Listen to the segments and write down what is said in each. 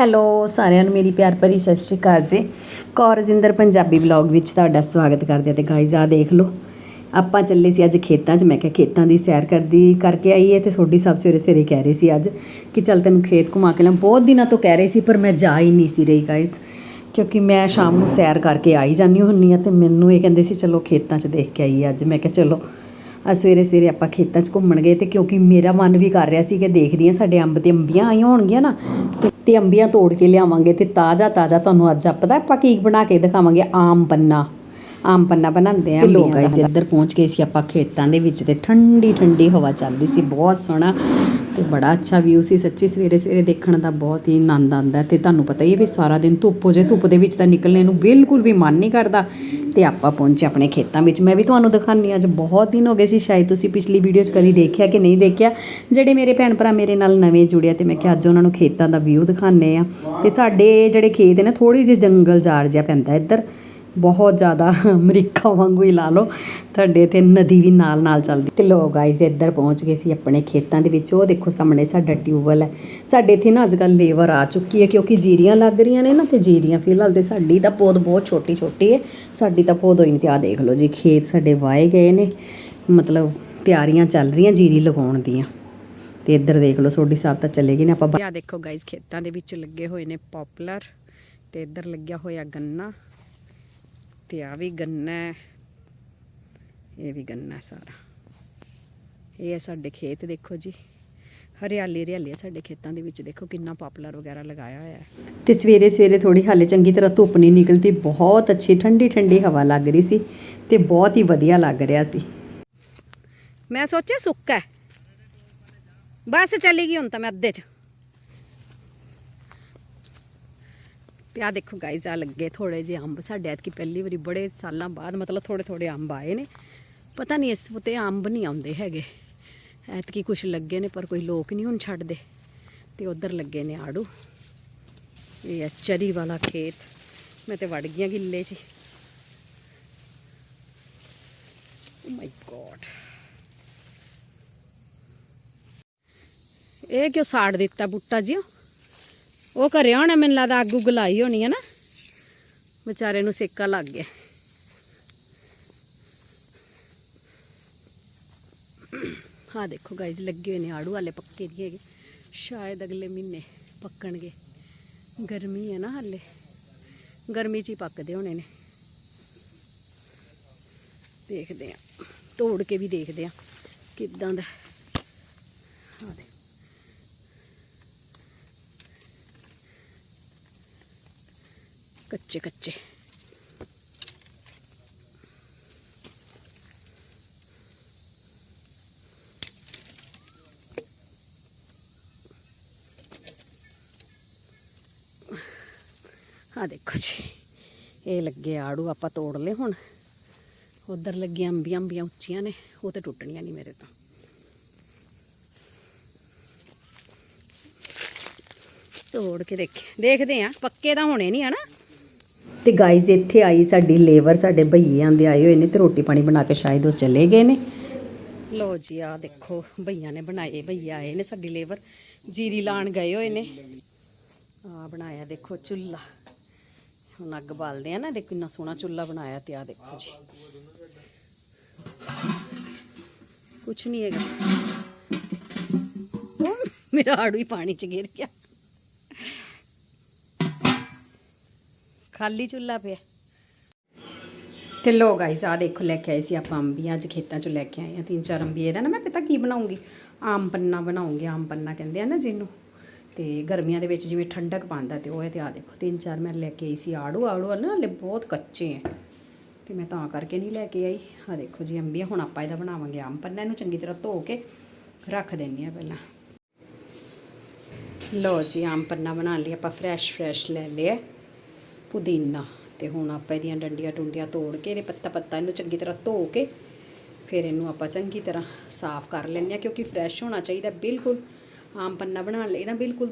Hello, ਸਾਰਿਆਂ ਨੂੰ ਮੇਰੀ ਪਿਆਰ ਭਰੀ ਸਤਿ ਸ਼੍ਰੀ ਅਕਾਲ ਜੀ। ਕੌਰ ਰਜਿੰਦਰ ਪੰਜਾਬੀ ਵਲੌਗ ਵਿੱਚ ਤੁਹਾਡਾ ਸਵਾਗਤ ਕਰਦੇ ਹਾਂ ਤੇ ਗਾਇਜ਼ ਆ ਦੇਖ ਲਓ। ਆਪਾਂ ਚੱਲੇ ਸੀ ਅੱਜ ਖੇਤਾਂ 'ਚ, ਮੈਂ ਕਿਹਾ ਖੇਤਾਂ ਦੀ ਸੈਰ ਕਰਦੀ ਕਰਕੇ ਆਈ ਹੈ ਤੇ ਸੋਡੀ ਸਾਹਿਬ ਸਵੇਰੇ ਸਵੇਰੇ ਕਹਿ ਰਹੇ ਸੀ ਅੱਜ ਕਿ ਚੱਲ ਤੈਨੂੰ ਖੇਤ ਘੁਮਾ ਕੇ ਲਾਂ ਬਹੁਤ ਦਿਨਾਂ ਤੋਂ ਕਹਿ ਰਹੇ ਸੀ, ਪਰ ਮੈਂ ਜਾ ਹੀ ਨਹੀਂ ਸੀ ਰਹੀ ਗਾਇਜ਼ ਕਿਉਂਕਿ ਮੈਂ ਸ਼ਾਮ ਨੂੰ ਸੈਰ ਕਰਕੇ ਆਈ ਜਾਂਦੀ ਹੁੰਨੀ ਆ ਤੇ ਮੈਨੂੰ ਇਹ ਕਹਿੰਦੇ ਸੀ, ਚਲੋ ਖੇਤਾਂ 'ਚ ਦੇਖ ਕੇ ਆਈਏ ਅੱਜ। ਮੈਂ ਕਿਹਾ, ਚਲੋ। ਅੱਜ ਸਵੇਰੇ ਸਵੇਰੇ ਆਪਾਂ ਖੇਤਾਂ 'ਚ ਘੁੰਮਣ ਗਏ ਤੇ ਕਿਉਂਕਿ ਮੇਰਾ ਮਨ ਵੀ ਕਰ ਰਿਹਾ ਸੀ ਕਿ ਦੇਖਦੀ ਹਾਂ ਸਾਡੇ ਅੰਬ ਤੇ ਅੰਬੀਆਂ ਆਈਆਂ ਹੋਣਗੀਆਂ ਨਾ, ਤੇ- ਤੇ ਅੰਬੀਆਂ ਤੋੜ ਕੇ ਲਿਆਵਾਂਗੇ ਤੇ ਤਾਜ਼ਾ ਤਾਜ਼ਾ ਤੁਹਾਨੂੰ ਅੱਜ ਪਤਾ ਆਪਾਂ ਕੀ ਬਣਾ ਕੇ ਦਿਖਾਵਾਂਗੇ ਆਮ ਪੰਨਾ। ਆਮ ਪੰਨਾ ਬਣਾਉਂਦੇ ਆ ਤੇ ਲੋਕ ਗਾਇਸ ਇੱਧਰ ਪਹੁੰਚ ਗਏ ਸੀ ਆਪਾਂ ਖੇਤਾਂ ਦੇ ਵਿੱਚ ਤੇ ਠੰਡੀ ਠੰਡੀ ਹਵਾ ਚੱਲ ਰਹੀ ਸੀ ਬਹੁਤ ਸੋਹਣਾ ਤੇ ਬੜਾ ਅੱਛਾ ਵਿਊ ਸੀ। ਸੱਚੀ ਸਵੇਰੇ ਸਵੇਰੇ ਦੇਖਣ ਦਾ ਬਹੁਤ ਹੀ ਆਨੰਦ ਆਉਂਦਾ ਤੇ ਤੁਹਾਨੂੰ ਪਤਾ ਹੀ ਹੈ ਵੀ ਸਾਰਾ ਦਿਨ ਧੁੱਪ ਹੋ ਜੇ ਧੁੱਪ ਦੇ ਵਿੱਚ ਤਾਂ ਨਿਕਲਣੇ ਨੂੰ ਬਿਲਕੁਲ ਵੀ ਮਨ ਨਹੀਂ ਕਰਦਾ। ਤੇ ਆਪਾਂ ਪਹੁੰਚੇ ਆਪਣੇ ਖੇਤਾਂ ਵਿੱਚ। ਮੈਂ ਵੀ ਤੁਹਾਨੂੰ ਦਿਖਾਉਂਦੀ ਹਾਂ, ਅੱਜ ਬਹੁਤ ਦਿਨ ਹੋ ਗਏ ਸੀ, ਸ਼ਾਇਦ ਤੁਸੀਂ ਪਿਛਲੀ ਵੀਡੀਓ 'ਚ ਕਦੀ ਦੇਖਿਆ ਕਿ ਨਹੀਂ ਦੇਖਿਆ। ਜਿਹੜੇ ਮੇਰੇ ਭੈਣ ਭਰਾ ਮੇਰੇ ਨਾਲ ਨਵੇਂ ਜੁੜਿਆ ਤੇ ਮੈਂ ਕਿਹਾ ਅੱਜ ਉਹਨਾਂ ਨੂੰ ਖੇਤਾਂ ਦਾ ਵਿਊ ਦਿਖਾਉਂਦੇ ਆ ਤੇ ਸਾਡੇ ਜਿਹੜੇ ਖੇਤ ਨੇ ਥੋੜੀ ਜਿਹੀ ਜੰਗਲ ਜਾਰ ਜਿਹਾ ਪੈਂਦਾ ਇੱਧਰ। ਬਹੁਤ ਜ਼ਿਆਦਾ ਅਮਰੀਕਾ ਵਾਂਗੂ ਹੀ ਲਾ ਲਓ। ਤੁਹਾਡੇ ਇੱਥੇ ਨਦੀ ਵੀ ਨਾਲ ਨਾਲ ਚੱਲਦੀ। ਤੇ ਲੋਕ ਗਾਇਸ ਇੱਧਰ ਪਹੁੰਚ ਗਏ ਸੀ ਆਪਣੇ ਖੇਤਾਂ ਦੇ ਵਿੱਚ। ਉਹ ਦੇਖੋ ਸਾਹਮਣੇ ਸਾਡਾ ਟਿਊਬਵੈਲ ਹੈ। ਸਾਡੇ ਇੱਥੇ ਨਾ ਅੱਜ ਕੱਲ ਲੇਬਰ ਆ ਚੁੱਕੀ ਹੈ ਕਿਉਂਕਿ ਜੀਰੀਆਂ ਲੱਗ ਰਹੀਆਂ ਨੇ ਨਾ ਤੇ ਜੀਰੀਆਂ ਫਿਲਹਾਲ ਤੇ ਸਾਡੀ ਤਾਂ ਪੌਦ ਬਹੁਤ ਛੋਟੀ ਛੋਟੀ ਹੈ। ਸਾਡੀ ਤਾਂ ਪੌਦ ਹੋਈ ਨਹੀਂ ਤੇ ਆ ਦੇਖ ਲਓ ਜੀ, ਖੇਤ ਸਾਡੇ ਵਾਏ ਗਏ ਨੇ। ਮਤਲਬ ਤਿਆਰੀਆਂ ਚੱਲ ਰਹੀਆਂ ਜੀਰੀ ਲਗਾਉਣ ਦੀਆਂ। ਤੇ ਇੱਧਰ ਦੇਖ ਲਓ ਸੋਡੀ ਸਾਹਿਬ ਤਾਂ ਚਲੇ ਗਏ ਨੇ ਆਪਾਂ। ਆ ਦੇਖੋ ਗਾਇਸ ਖੇਤਾਂ ਦੇ ਵਿੱਚ ਲੱਗੇ ਹੋਏ ਨੇ ਪਪੂਲਰ ਤੇ ਇੱਧਰ ਲੱਗਿਆ ਹੋਇਆ ਗੰਨਾ। ਤੇ ਆ ਵੀ ਗੰਨਾ ਇਹ ਵੀ ਗੰਨਾ ਸਾਰਾ। ਇਹ ਹੈ ਸਾਡੇ ਖੇਤ ਦੇਖੋ ਜੀ। ਹਰਿਆਲੀ ਹਰਿਆਲੀ ਹੈ ਸਾਡੇ ਖੇਤਾਂ ਦੇ ਵਿੱਚ। ਦੇਖੋ ਕਿੰਨਾ ਪਪੂਲਰ ਵਗੈਰਾ ਲਗਾਇਆ ਹੋਇਆ ਹੈ। ਤੇ ਸਵੇਰੇ ਸਵੇਰੇ ਥੋੜੀ ਹਾਲੇ ਚੰਗੀ ਤਰ੍ਹਾਂ ਧੁੱਪ ਨਹੀਂ ਨਿਕਲਦੀ। ਬਹੁਤ ਅੱਛੀ ਠੰਡੀ ਠੰਡੀ ਹਵਾ ਲੱਗ ਰਹੀ ਸੀ ਤੇ ਬਹੁਤ ਹੀ ਵਧੀਆ ਲੱਗ ਰਿਹਾ ਸੀ। ਮੈਂ ਸੋਚਿਆ ਸੁੱਕਾ ਹੈ। ਬਸ ਚੱਲੀ ਗਈ ਹੁਣ ਤਾਂ ਮੈਂ ਅੱਧੇ ਚ। ਤੇ ਆਹ ਦੇਖੋ ਗਾਇਜ਼ ਆ ਲੱਗੇ ਥੋੜੇ ਜਿਹੇ ਅੰਬ। ਸਾਡੇ ਐਤਕੀ ਪਹਿਲੀ ਵਾਰੀ ਬੜੇ ਸਾਲਾਂ ਬਾਅਦ ਮਤਲਬ ਥੋੜੇ ਥੋੜੇ ਅੰਬ ਆਏ ਨੇ। ਪਤਾ ਨਹੀਂ ਇਸ ਉਤੇ ਅੰਬ ਨਹੀਂ ਆਉਂਦੇ ਹੈਗੇ। ਐਤਕੀ ਕੁਝ ਲੱਗੇ ਨੇ, ਪਰ ਕੋਈ ਲੋਕ ਨਹੀਂ ਹੁਣ ਛੱਡਦੇ। ਤੇ ਉਧਰ ਲੱਗੇ ਨੇ ਆੜੂ। ਇਹ ਹੈ ਚਰੀ ਵਾਲਾ ਖੇਤ। ਮੈਂ ਤੇ ਵੜ ਗਈਆਂ ਗਿੱਲੇ 'ਚ। ਓ ਮਾਈ ਗੋਡ ਇਹ ਕਿਉਂ ਸਾੜ ਦਿੱਤਾ ਬੁੱਟਾ ਜੀ ਉਹ ਕਰਿਆ ਹੋਣਾ ਮੈਨੂੰ ਲੱਗਦਾ ਅੱਗ ਉੱਗ ਲਾਈ ਹੋਣੀ ਹੈ ਨਾ। ਵਿਚਾਰੇ ਨੂੰ ਸੇਕਾ ਲੱਗ ਗਿਆ। ਹਾਂ ਦੇਖੋ ਗਾਇਜ਼ ਲੱਗੇ ਹੋਏ ਨੇ ਆੜੂ ਵਾਲੇ ਪੱਕੇ ਨਹੀਂ ਹੈਗੇ। ਸ਼ਾਇਦ ਅਗਲੇ ਮਹੀਨੇ ਪੱਕਣਗੇ। ਗਰਮੀ ਹੈ ਨਾ ਹਾਲੇ। ਗਰਮੀ 'ਚ ਹੀ ਪੱਕਦੇ ਹੋਣੇ ਨੇ। ਦੇਖਦੇ ਆ ਤੋੜ ਕੇ ਵੀ ਦੇਖਦੇ ਆ ਕਿੱਦਾਂ ਦਾ ਕੱਚੇ ਕੱਚੇ। ਆ ਦੇਖੋ ਜੀ, ਇਹ ਲੱਗੇ ਆੜੂ, ਆਪਾਂ ਤੋੜ ਲਏ ਹੁਣ। ਉਧਰ ਲੱਗੀਆਂ ਅੰਬੀਆਂ ਅੰਬੀਆਂ ਉੱਚੀਆਂ ਨੇ, ਉਹ ਤੇ ਟੁੱਟਣੀਆਂ ਨਹੀਂ ਮੇਰੇ ਤੋਂ। ਤੋੜ ਕੇ ਦੇਖੇ ਦੇਖਦੇ ਆ, ਪੱਕੇ ਤਾਂ ਹੋਣੇ ਨਹੀਂ ਹਨਾ? ਤੇ ਗਾਇਜ਼ ਇੱਥੇ ਆਈ, ਸਾਡੀ ਲੇਬਰ, ਸਾਡੇ ਭਈਏ ਆਂਦੇ ਆਏ ਹੋਏ ਨੇ ਤੇ ਰੋਟੀ ਪਾਣੀ ਬਣਾ ਕੇ ਸ਼ਾਇਦ ਉਹ ਚਲੇ ਗਏ ਨੇ। ਲੋ ਜੀ ਆ ਦੇਖੋ, ਭਈਆਂ ਨੇ ਬਣਾਏ, ਭਈਆ ਆਏ ਨੇ ਸਾਡੀ ਲੇਬਰ। ਜੀਰੀ ਲਾਣ ਗਏ ਹੋਏ ਨੇ। ਆ ਬਣਾਇਆ ਦੇਖੋ ਚੁੱਲਾ ਹੁਣ ਅੱਗ ਬਾਲਦੇ ਆ ਨਾ, ਦੇਖੋ ਕਿੰਨਾ ਸੋਹਣਾ ਚੁੱਲਾ ਬਣਾਇਆ ਤੇ ਆ ਦੇਖੋ ਜੀ। ਕੁਛ ਨਹੀਂ ਹੈਗਾ। ਮੇਰਾ ਆੜੂ ਹੀ ਪਾਣੀ ਚ ਗਿਰ ਗਿਆ। ਖਾਲੀ ਚੁੱਲ੍ਹਾ ਪਿਆ। ਤੇ ਲੋ ਗਾਇਜ਼ ਆ ਦੇਖੋ, ਲੈ ਕੇ ਆਏ ਸੀ ਆਪਾਂ ਅੰਬੀਆਂ ਅੱਜ ਖੇਤਾਂ ਚੋਂ ਲੈ ਕੇ ਆਏ ਆ ਤਿੰਨ ਚਾਰ ਅੰਬੀ। ਇਹਦਾ ਨਾ ਮੈਂ ਪਤਾ ਕੀ ਬਣਾਉਂਗੀ? ਆਮ ਪੰਨਾ ਬਣਾਉਂਗੀ, ਆਮ ਪੰਨਾ ਕਹਿੰਦੇ ਆ ਨਾ ਜਿਹਨੂੰ। ਤੇ ਗਰਮੀਆਂ ਦੇ ਵਿੱਚ ਜਿਵੇਂ ਠੰਡਕ ਪਾਉਂਦਾ ਤੇ ਉਹ ਹੈ ਤੇ ਆ ਦੇਖੋ, ਤਿੰਨ ਚਾਰ ਮੈਂ ਲੈ ਕੇ ਆਈ ਸੀ। ਆੜੂ ਆੜੂ ਵਾਲੇ ਨਾ ਹਲੇ ਬਹੁਤ ਕੱਚੇ ਆ। ਤੇ ਮੈਂ ਤਾਂ ਕਰਕੇ ਨਹੀਂ ਲੈ ਕੇ ਆਈ। ਆ ਦੇਖੋ ਜੀ ਅੰਬੀਆਂ, ਹੁਣ ਆਪਾਂ ਇਹਦਾ ਬਣਾਵਾਂਗੇ ਆਮ ਪੰਨਾ। ਇਹਨੂੰ ਚੰਗੀ ਤਰ੍ਹਾਂ ਧੋ ਕੇ ਰੱਖ ਦਿੰਨੀ ਆ ਪਹਿਲਾਂ। ਲੋ ਜੀ, ਆਮ ਪੰਨਾ ਬਣਾਉਣ ਲਈ। ਆਪਾਂ ਫਰੈਸ਼ ਫਰੈਸ਼ ਲੈ ਲਿਆ। ਪੁਦੀਨਾ ਤੇ ਹੁਣ ਆਪਾਂ ਇਹਦੀਆਂ ਡੰਡੀਆਂ ਟੁੰਡੀਆਂ ਤੋੜ ਕੇ ਇਹਦੇ ਪੱਤਾ ਪੱਤਾ ਇਹਨੂੰ ਚੰਗੀ ਤਰ੍ਹਾਂ ਧੋ ਕੇ ਫਿਰ ਇਹਨੂੰ ਆਪਾਂ ਚੰਗੀ ਤਰ੍ਹਾਂ ਸਾਫ਼ ਕਰ ਲੈਂਦੇ ਆ ਕਿਉਂਕਿ ਫਰੈਸ਼ ਹੋਣਾ ਚਾਹੀਦਾ ਬਿਲਕੁਲ। ਆਮ ਪੰਨਾ ਬਣਾਉਣ ਲਈ ਨਾ ਬਿਲਕੁਲ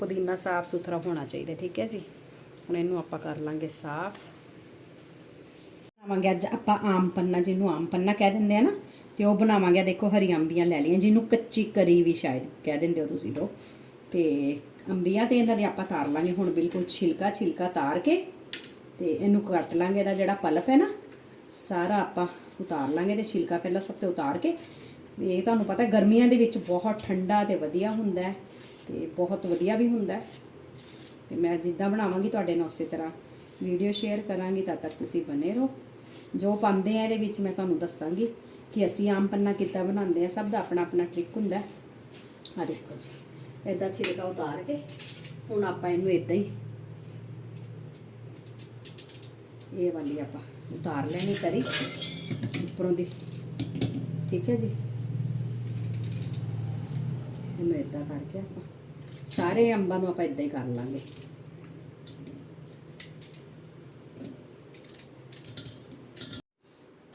ਪੁਦੀਨਾ ਸਾਫ਼ ਸੁਥਰਾ ਹੋਣਾ ਚਾਹੀਦਾ, ਠੀਕ ਹੈ ਜੀ? ਹੁਣ ਇਹਨੂੰ ਆਪਾਂ ਕਰ ਲਾਂਗੇ ਸਾਫ਼। ਬਣਾਵਾਂਗੇ ਅੱਜ ਆਪਾਂ ਆਮ ਪੰਨਾ, ਜਿਹਨੂੰ ਆਮ ਪੰਨਾ ਕਹਿ ਦਿੰਦੇ ਆ ਨਾ, ਤੇ ਉਹ ਬਣਾਵਾਂਗੇ ਦੇਖੋ ਹਰੀਆਂ ਅੰਬੀਆਂ ਲੈ ਲਈਆਂ, ਜਿਹਨੂੰ ਕੱਚੀ ਕਰੀ ਵੀ ਸ਼ਾਇਦ ਕਹਿ ਦਿੰਦੇ ਹੋ ਤੁਸੀਂ ਲੋਕ। ਤੇ ਅੰਬੀਆਂ ਤੇ ਇਹਨਾਂ ਦੀ ਆਪਾਂ ਤਾਰ ਲਾਂਗੇ। ਹੁਣ ਬਿਲਕੁਲ ਛਿਲਕਾ ਛਿਲਕਾ ਤਾਰ ਕੇ ਤੇ ਇਹਨੂੰ ਕੱਟ ਲਾਂਗੇ ਇਹਦਾ ਜਿਹੜਾ ਪਲਪ ਹੈ ਨਾ, ਸਾਰਾ ਆਪਾਂ ਉਤਾਰ ਲਾਂਗੇ ਤੇ ਛਿਲਕਾ ਪਹਿਲਾਂ ਸਭ ਤੋਂ ਉਤਾਰ ਕੇ। ਵੀ ਇਹ ਤੁਹਾਨੂੰ ਪਤਾ ਗਰਮੀਆਂ ਦੇ ਵਿੱਚ ਬਹੁਤ ਠੰਡਾ ਤੇ ਵਧੀਆ ਹੁੰਦਾ ਹੈ ਤੇ ਬਹੁਤ ਵਧੀਆ ਵੀ ਹੁੰਦਾ ਹੈ। ਤੇ ਮੈਂ ਜਿੱਦਾਂ ਬਣਾਵਾਂਗੀ ਤੁਹਾਡੇ ਨਾਲ ਉਸੇ ਤਰ੍ਹਾਂ ਵੀਡੀਓ ਸ਼ੇਅਰ ਕਰਾਂਗੀ, ਤਦ ਤੱਕ ਤੁਸੀਂ ਬਨੇ ਰਹੋ। ਜੋ ਪਾਉਂਦੇ ਆ ਇਹਦੇ ਵਿੱਚ ਮੈਂ ਤੁਹਾਨੂੰ ਦੱਸਾਂਗੀ ਕਿ ਅਸੀਂ ਆਮ ਪੰਨਾ ਕਿੱਦਾਂ ਬਣਾਉਂਦੇ ਆ, ਸਭ ਦਾ ਆਪਣਾ ਆਪਣਾ ਟ੍ਰਿਕ ਹੁੰਦਾ ਆ ਦੇਖੋ ਜੀ। ਇਦਾਂ ਛਿਲਕਾ ਉਤਾਰ ਕੇ, ਹੁਣ ਆਪਾਂ ਇਹਨੂੰ ਇਦਾਂ ਹੀ ਇਹ ਵਾਲੀ ਆਪਾਂ ਉਤਾਰ ਲੈਣੀ ਕਰੀ ਉੱਪਰੋਂ ਦੀ। ਠੀਕ ਹੈ ਜੀ? ਇਹਨੂੰ ਇਦਾਂ ਕਰਕੇ ਆਪਾਂ ਸਾਰੇ ਅੰਬਾਂ ਨੂੰ ਆਪਾਂ ਇਦਾਂ ਹੀ ਕਰ ਲਾਂਗੇ।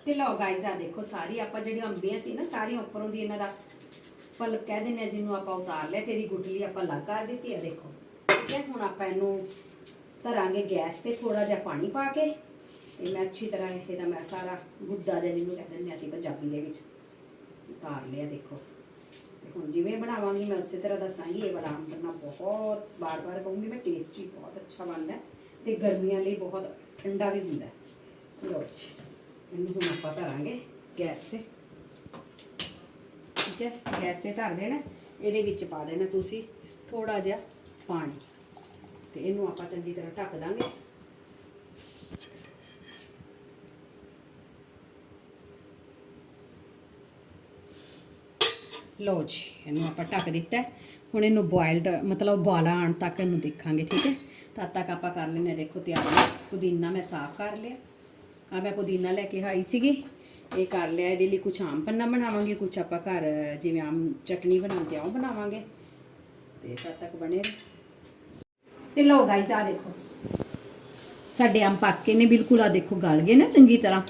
ਤੇ ਲਓ ਗਾਇਜ਼ ਆ ਦੇਖੋ, ਸਾਰੀ ਆਪਾਂ ਜਿਹੜੀਆਂ ਅੰਬੀਆਂ ਸੀ ਨਾ, ਸਾਰੀਆਂ ਉੱਪਰੋਂ ਦੀ ਇਹਨਾਂ ਦਾ ਪਲਪ ਕਹਿ ਦਿੰਦੇ ਆ ਜਿਹਨੂੰ ਆਪਾਂ ਉਤਾਰ ਲਿਆ, ਤੇਰੀ ਗੁਟਲੀ ਆਪਾਂ ਲੱਗ ਕਰ ਦਿੱਤੀ ਆ, ਦੇਖੋ। ਠੀਕ ਹੈ, ਹੁਣ ਆਪਾਂ ਇਹਨੂੰ ਧਰਾਂਗੇ ਗੈਸ ਤੇ ਥੋੜਾ ਜਿਹਾ ਪਾਣੀ ਪਾ ਕੇ ਤੇ ਮੈਂ ਅੱਛੀ ਤਰ੍ਹਾਂ ਇਹਦਾ ਮੈਂ ਸਾਰਾ ਗੁੱਦਾ ਜਿਹਾ ਜਿਹਨੂੰ ਕਹਿ ਦਿੰਦੇ ਅਸੀਂ ਪੰਜਾਬੀ ਦੇ ਵਿੱਚ ਉਤਾਰ ਲਿਆ, ਦੇਖੋ। ਹੁਣ ਜਿਵੇਂ ਬਣਾਵਾਂਗੀ ਮੈਂ ਉਸੇ ਤਰ੍ਹਾਂ ਦੱਸਾਂਗੀ, ਇਹ ਵਾਲਾ ਆਮ ਕਰਨਾ ਬਹੁਤ ਬਾਰ-ਬਾਰ ਕਹੂੰਗੀ, ਮੈਂ ਟੇਸਟੀ ਬਹੁਤ ਅੱਛਾ ਬਣਦਾ ਤੇ ਗਰਮੀਆਂ ਲਈ ਬਹੁਤ ਠੰਡਾ ਵੀ ਹੁੰਦਾ ਹੈ। ਜੀ, ਇਹਨੂੰ ਹੁਣ ਆਪਾਂ ਧਰਾਂਗੇ ਗੈਸ ਤੇ। ਠੀਕ ਹੈ, ਗੈਸ ਤੇ ਧਰ ਦੇਣਾ ਇਹਦੇ ਵਿੱਚ ਪਾ ਦੇਣਾ ਤੁਸੀਂ ਥੋੜਾ ਜਿਹਾ ਪਾਣੀ। ਤੇ ਇਹਨੂੰ ਆਪਾਂ ਚੰਗੀ ਤਰ੍ਹਾਂ ਢੱਕ ਦਾਂਗੇ। ਲਓ ਜੀ, ਇਹਨੂੰ ਆਪਾਂ ਢੱਕ ਦਿੱਤਾ ਹੁਣ ਇਹਨੂੰ ਬੋਇਲਡ ਮਤਲਬ ਉਬਾਲਾ ਆਉਣ ਤੱਕ ਇਹਨੂੰ ਦੇਖਾਂਗੇ, ਠੀਕ ਹੈ? ਤਦ ਤੱਕ ਆਪਾਂ ਕਰ ਲੈਨੇ ਦੇਖੋ ਤਿਆਰ ਪੁਦੀਨਾ ਮੈਂ ਸਾਫ਼ ਕਰ ਲਿਆ। ਆ ਮੈਂ ਪੁਦੀਨਾ ਲੈ ਕੇ ਆਈ ਸੀਗੀ। ਇਹ ਕਰ ਲਿਆ, ਇਹਦੇ ਲਈ ਕੁਝ ਆਮ ਪੰਨਾ ਬਣਾਵਾਂਗੇ ਕੁਝ ਆਪਾਂ ਘਰ ਜਿਵੇਂ ਆਮ ਚਟਨੀ ਬਣਾਉਂਦੇ ਆ, ਉਹ ਬਣਾਵਾਂਗੇ। ਤੇ ਤਦ ਤੱਕ ਬਣੇ ਰਹੋ। ਤੇ ਲਓ ਗਾਇਸ ਆ ਦੇਖੋ। ਸਾਡੇ ਆਮ ਪੱਕ ਨੇ ਬਿਲਕੁਲ ਆ ਦੇਖੋ, ਗਲ ਗਏ ਨਾ ਚੰਗੀ ਤਰ੍ਹਾਂ।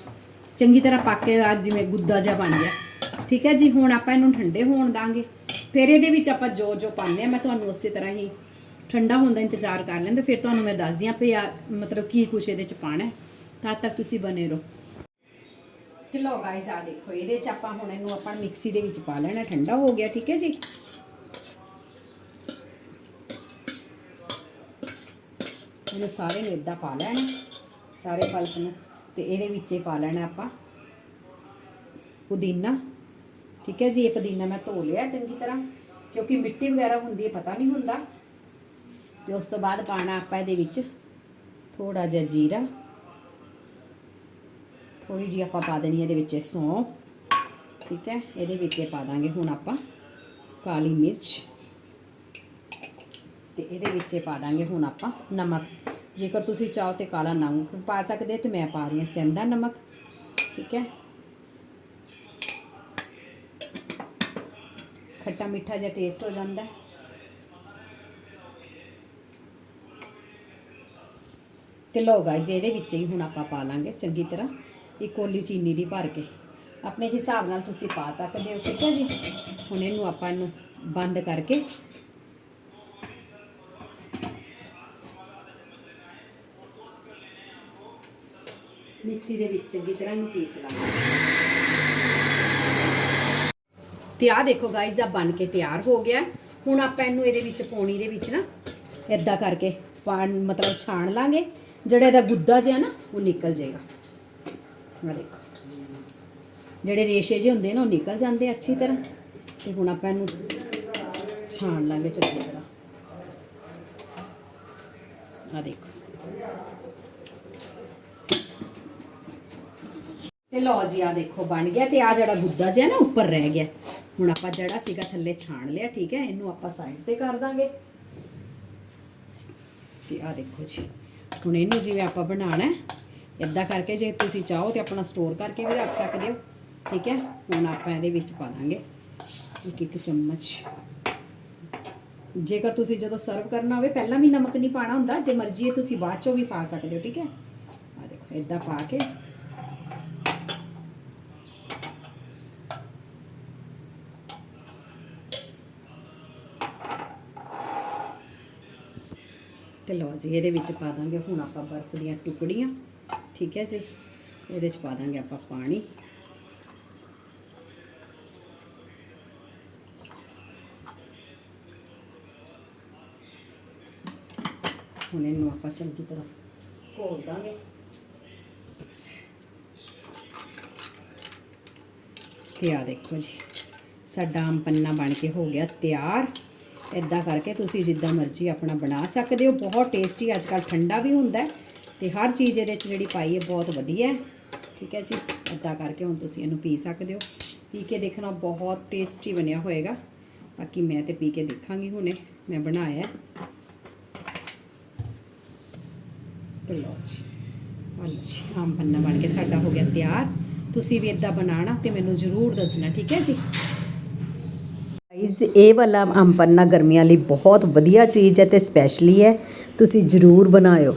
ਚੰਗੀ ਤਰ੍ਹਾਂ ਪੱਕ ਆ, ਜਿਵੇਂ ਗੁੱਦਾ ਜਿਹਾ ਬਣ ਗਿਆ। ਠੀਕ ਹੈ ਜੀ, ਹੁਣ ਆਪਾਂ ਇਹਨੂੰ ਠੰਡੇ ਹੋਣ ਦਾਂਗੇ। ਫਿਰ ਇਹਦੇ ਵਿੱਚ ਆਪਾਂ ਜੋ ਜੋ ਪਾਉਂਦੇ ਆ, ਮੈਂ ਤੁਹਾਨੂੰ ਉਸੇ ਤਰ੍ਹਾਂ ਹੀ ਠੰਡਾ ਹੋਣ ਦਾ ਇੰਤਜ਼ਾਰ ਕਰ ਲੈਂਦੇ। ਫਿਰ ਤੁਹਾਨੂੰ ਮੈਂ ਦੱਸਦੀ ਆ ਪਿਆ ਮਤਲਬ ਕੀ ਕੁਛ ਇਹਦੇ ਚ ਪਾਣਾ ਤਦ ਤੱਕ ਤੁਸੀਂ ਬਨੇ ਰਹੋ। ਤੇ ਲਓ ਗਾਇਸ ਆ ਦੇਖੋ, ਇਹਦੇ ਚ ਆਪਾਂ ਹੁਣ ਇਹਨੂੰ ਆਪਾਂ ਮਿਕਸੀ ਦੇ ਵਿੱਚ ਪਾ ਲੈਣਾ, ਠੰਡਾ ਹੋ ਗਿਆ, ਠੀਕ ਹੈ ਜੀ? ਇਹਨੂੰ ਸਾਰੇ ਨੂੰ ਇਦਾਂ ਪਾ ਲੈਣਾ, ਸਾਰੇ ਪਲਪ ਨੂੰ, ਤੇ ਇਹਦੇ ਵਿੱਚ ਹੀ ਪਾ ਲੈਣਾ ਆਪਾਂ ਪੁਦੀਨਾ, ਠੀਕ ਹੈ ਜੀ? ਇਹ ਪੁਦੀਨਾ ਮੈਂ ਧੋ ਲਿਆ ਚੰਗੀ ਤਰ੍ਹਾਂ, ਕਿਉਂਕਿ ਮਿੱਟੀ ਵਗੈਰਾ ਹੁੰਦੀ ਹੈ, ਪਤਾ ਨਹੀਂ ਹੁੰਦਾ। ਤੇ ਉਸ ਤੋਂ ਬਾਅਦ ਪਾਣਾ ਆਪਾਂ ਇਹਦੇ ਵਿੱਚ ਥੋੜਾ ਜਿਹਾ ਜੀਰਾ ਥੋੜੀ ਜਿਹੀ ਆਪਾਂ ਪਾ ਦੇਣੀ ਇਹਦੇ ਵਿੱਚ ਸੌਂਫ, ਠੀਕ ਹੈ, ਇਹਦੇ ਵਿੱਚ ਹੀ ਪਾ ਦਾਂਗੇ ਹੁਣ ਆਪਾਂ ਕਾਲੀ ਮਿਰਚ ਤੇ ਇਹਦੇ ਵਿੱਚ ਹੀ ਪਾ ਦਾਂਗੇ ਹੁਣ ਆਪਾਂ ਨਮਕ। ਜੇਕਰ ਤੁਸੀਂ ਚਾਹੋ ਤੇ ਕਾਲਾ ਨਮਕ ਪਾ ਸਕਦੇ ਤੇ ਮੈਂ ਪਾ ਰਹੀ ਹਾਂ ਸੈਂਦਾ ਨਮਕ, ਠੀਕ ਹੈ। ਖੱਟਾ ਮਿੱਠਾ ਜਿਹਾ ਟੇਸਟ ਹੋ ਜਾਂਦਾ ਹੈ। ਤੇ ਲਓ ਗਾਇਜ਼ ਇਹਦੇ ਵਿੱਚ ਹੀ ਹੁਣ ਆਪਾਂ ਪਾ ਲਾਂਗੇ ਚੰਗੀ ਤਰ੍ਹਾਂ। ਇੱਕ ਕੋਲੀ ਚੀਨੀ ਦੀ ਭਰ ਕੇ। ਆਪਣੇ ਹਿਸਾਬ ਨਾਲ ਤੁਸੀਂ ਪਾ ਸਕਦੇ ਹੋ, ਠੀਕ ਹੈ ਜੀ? ਹੁਣ ਇਹਨੂੰ ਆਪਾਂ ਇਹਨੂੰ ਬੰਦ ਕਰਕੇ ਮਿਕਸੀ ਦੇ ਵਿੱਚ ਚੰਗੀ ਤਰ੍ਹਾਂ ਇਹਨੂੰ ਪੀਸ ਲਾਂਗੇ। ਤੇ ਆਹ ਦੇਖੋ ਗਾਇਜ਼ ਆ ਬਣ ਕੇ ਤਿਆਰ ਹੋ ਗਿਆ। ਹੁਣ ਆਪਾਂ ਇਹਨੂੰ ਇਹਦੇ ਵਿੱਚ, ਪੌਣੀ ਦੇ ਵਿੱਚ ਨਾ ਇਦਾਂ ਕਰਕੇ ਪਾਣ, ਮਤਲਬ ਛਾਣ ਲਾਂਗੇ। ਜਿਹੜਾ ਇਹਦਾ ਗੁੱਦਾ ਜਿਹਾ ਨਾ, ਉਹ ਨਿਕਲ ਜਾਏਗਾ। ਆ ਦੇਖੋ। ਜਿਹੜੇ ਰੇਸ਼ੇ ਜਿਹੇ ਹੁੰਦੇ ਨੇ, ਉਹ ਨਿਕਲ ਜਾਂਦੇ ਅੱਛੀ ਤਰ੍ਹਾਂ। ਤੇ ਹੁਣ ਆਪਾਂ ਇਹਨੂੰ ਛਾਣ ਲਾਂਗੇ ਚੰਗੀ ਤਰ੍ਹਾਂ ਆ ਦੇਖੋ। ਤੇ ਲਓ ਜੀ, ਆ ਦੇਖੋ, ਬਣ ਗਿਆ ਤੇ ਆ ਜਿਹੜਾ ਗੁੱਦਾ ਜਿਹਾ ਨਾ ਉੱਪਰ ਰਹਿ ਗਿਆ। ਹੁਣ ਆਪਾਂ ਜਿਹੜਾ ਸੀਗਾ ਥੱਲੇ ਛਾਣ ਲਿਆ, ਠੀਕ ਹੈ? ਇਹਨੂੰ ਆਪਾਂ ਸਾਈਡ ਤੇ ਕਰ ਦਾਂਗੇ। ਤੇ ਆ ਦੇਖੋ ਜੀ, ਹੁਣ ਇਹਨੂੰ ਜਿਵੇਂ ਆਪਾਂ ਬਣਾਉਣਾ ਹੈ ਇਦਾਂ ਕਰਕੇ ਜੇ ਤੁਸੀਂ ਚਾਹੋ ਤੇ ਆਪਣਾ ਸਟੋਰ ਕਰਕੇ ਵੀ ਰੱਖ ਸਕਦੇ ਹੋ। ਠੀਕ ਹੈ? ਹੁਣ ਆਪਾਂ ਇਹਦੇ ਵਿੱਚ ਪਾ ਦਾਂਗੇ। ਇੱਕ ਇੱਕ ਚਮਚ। ਜੇਕਰ ਤੁਸੀਂ ਜਦੋਂ ਸਰਵ ਕਰਨਾ ਹੋਵੇ, ਪਹਿਲਾਂ ਵੀ ਨਮਕ ਨਹੀਂ ਪਾਣਾ ਹੁੰਦਾ। ਜੇ ਮਰਜ਼ੀ ਹੈ ਤੁਸੀਂ ਬਾਅਦ ਚੋਂ ਵੀ ਪਾ ਸਕਦੇ ਹੋ, ਠੀਕ ਹੈ? ਆ ਦੇਖੋ ਇਦਾਂ ਪਾ ਕੇ। ਤੇ ਲਓ ਜੀ, ਇਹਦੇ ਵਿੱਚ ਪਾ ਦਾਂਗੇ ਹੁਣ ਆਪਾਂ ਬਰਫ਼ ਦੀਆਂ ਟੁਕੜੀਆਂ। ਠੀਕ ਹੈ ਜੀ ਇਹਦੇ ਚ ਪਾ ਦਾਂਗੇ ਆਪਾਂ ਪਾਣੀ। ਹੁਣ ਇਹਨੂੰ ਆਪਾਂ ਚੰਗੀ ਤਰ੍ਹਾਂ ਘੋਲ ਦਾਂਗੇ। ਤੇ ਆ ਦੇਖੋ ਜੀ, ਸਾਡਾ ਆਮ ਪੰਨਾ ਬਣ ਕੇ ਹੋ ਗਿਆ ਤਿਆਰ। ਇਦਾਂ ਕਰਕੇ ਤੁਸੀਂ ਜਿੱਦਾਂ ਮਰਜ਼ੀ ਆਪਣਾ ਬਣਾ ਸਕਦੇ ਹੋ। ਬਹੁਤ ਟੇਸਟੀ ਅੱਜ ਕੱਲ੍ਹ ਠੰਡਾ ਵੀ ਹੁੰਦਾ ਹੈ। ਤੇ ਹਰ ਚੀਜ਼ ਇਹਦੇ ਵਿੱਚ ਜਿਹੜੀ ਪਾਈ ਹੈ ਬਹੁਤ ਵਧੀਆ ਠੀਕ ਹੈ ਜੀ? ਇਦਾਂ ਕਰਕੇ ਹੁਣ ਤੁਸੀਂ ਇਹਨੂੰ ਪੀ ਸਕਦੇ ਹੋ। ਪੀ ਕੇ ਦੇਖਣਾ ਬਹੁਤ ਟੇਸਟੀ ਬਣਿਆ ਹੋਏਗਾ। ਬਾਕੀ ਮੈਂ ਤੇ ਪੀ ਕੇ ਦੇਖਾਂਗੀ ਹੁਣੇ। ਮੈਂ ਬਣਾਇਆ। ਹੈ। ਤੇ ਲਓ ਜੀ। ਹਾਂਜੀ ਆਮ ਪੰਨਾ ਬਣ ਕੇ ਸਾਡਾ ਹੋ ਗਿਆ ਤਿਆਰ। ਤੁਸੀਂ ਵੀ ਇਦਾਂ ਬਣਾਣਾ ਤੇ ਮੈਨੂੰ ਜ਼ਰੂਰ ਦੱਸਣਾ, ਠੀਕ ਹੈ ਜੀ? ਗਾਈਜ਼ ਇਹ ਵਾਲਾ ਆਮ ਪੰਨਾ ਗਰਮੀਆਂ ਲਈ ਬਹੁਤ ਵਧੀਆ ਚੀਜ਼ ਹੈ ਤੇ ਸਪੈਸ਼ਲੀ ਹੈ। ਤੁਸੀਂ ਜ਼ਰੂਰ ਬਣਾਇਓ।